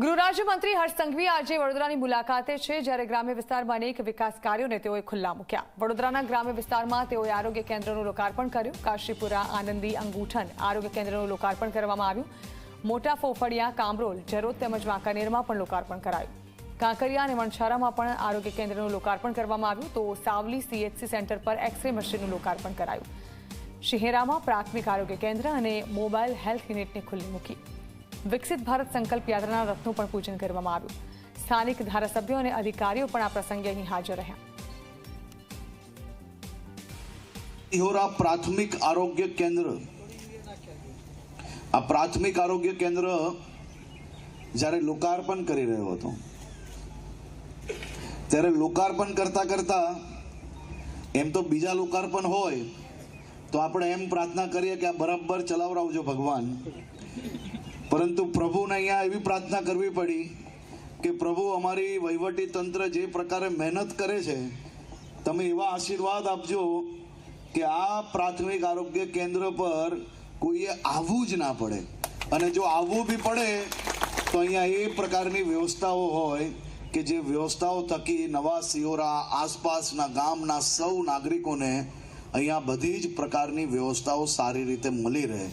ગૃહ રાજ્યમંત્રી હર્ષ સંઘવી આજે વડોદરાની મુલાકાતે છે, જ્યારે ગ્રામ્ય વિસ્તારમાં અનેક વિકાસ કાર્યોને તેઓએ ખુલ્લા મૂક્યા. વડોદરાના ગ્રામ્ય વિસ્તારમાં તેઓએ આરોગ્ય કેન્દ્રનું લોકાર્પણ કર્યું. કાશીપુરા, આનંદી, અંગૂઠન આરોગ્ય કેન્દ્રનું લોકાર્પણ કરવામાં આવ્યું. મોટા ફોફડિયા, કામરોલ, જરોદ તેમજ વાંકાનેરમાં પણ લોકાર્પણ કરાયું. કાંકરિયા અને વણછારામાં પણ આરોગ્ય કેન્દ્રનું લોકાર્પણ કરવામાં આવ્યું. તો સાવલી સીએચસી સેન્ટર પર એક્સરે મશીનનું લોકાર્પણ કરાયું. શહેરામાં પ્રાથમિક આરોગ્ય કેન્દ્ર અને મોબાઈલ હેલ્થ યુનિટને ખુલ્લી મૂકી. વિકસિત ભારત સંકલ્પ યાત્રાના રથનું પણ પૂજન કરવામાં આવ્યું. સ્થાનિક ધારાસભ્યો અને અધિકારીઓ પણ આ પ્રસંગે અહીં હાજર રહ્યા. ઇહોરા પ્રાથમિક આરોગ્ય કેન્દ્ર. આ પ્રાથમિક આરોગ્ય કેન્દ્ર જ્યારે લોકાર્પણ કરી રહ્યો હતો, ત્યારે લોકાર્પણ કરતા કરતા, એમ તો બીજા લોકાર્પણ હોય, તો આપણે એમ પ્રાર્થના કરીએ કે આ બરાબર ચલાવરાવજો ભગવાન. પરંતુ પ્રભુને અહીંયા એવી પ્રાર્થના કરવી પડી કે પ્રભુ, અમારી વહીવટી તંત્ર જે પ્રકારે મહેનત કરે છે, તમે એવા આશીર્વાદ આપજો કે આ પ્રાથમિક આરોગ્ય કેન્દ્ર પર કોઈએ આવવું જ ના પડે. અને જો આવવું બી પડે, તો અહીંયા એ પ્રકારની વ્યવસ્થાઓ હોય કે જે વ્યવસ્થાઓ થકી નવા સિયોરા આસપાસના ગામના સૌ નાગરિકોને અહીંયા બધી જ પ્રકારની વ્યવસ્થાઓ સારી રીતે મળી રહે.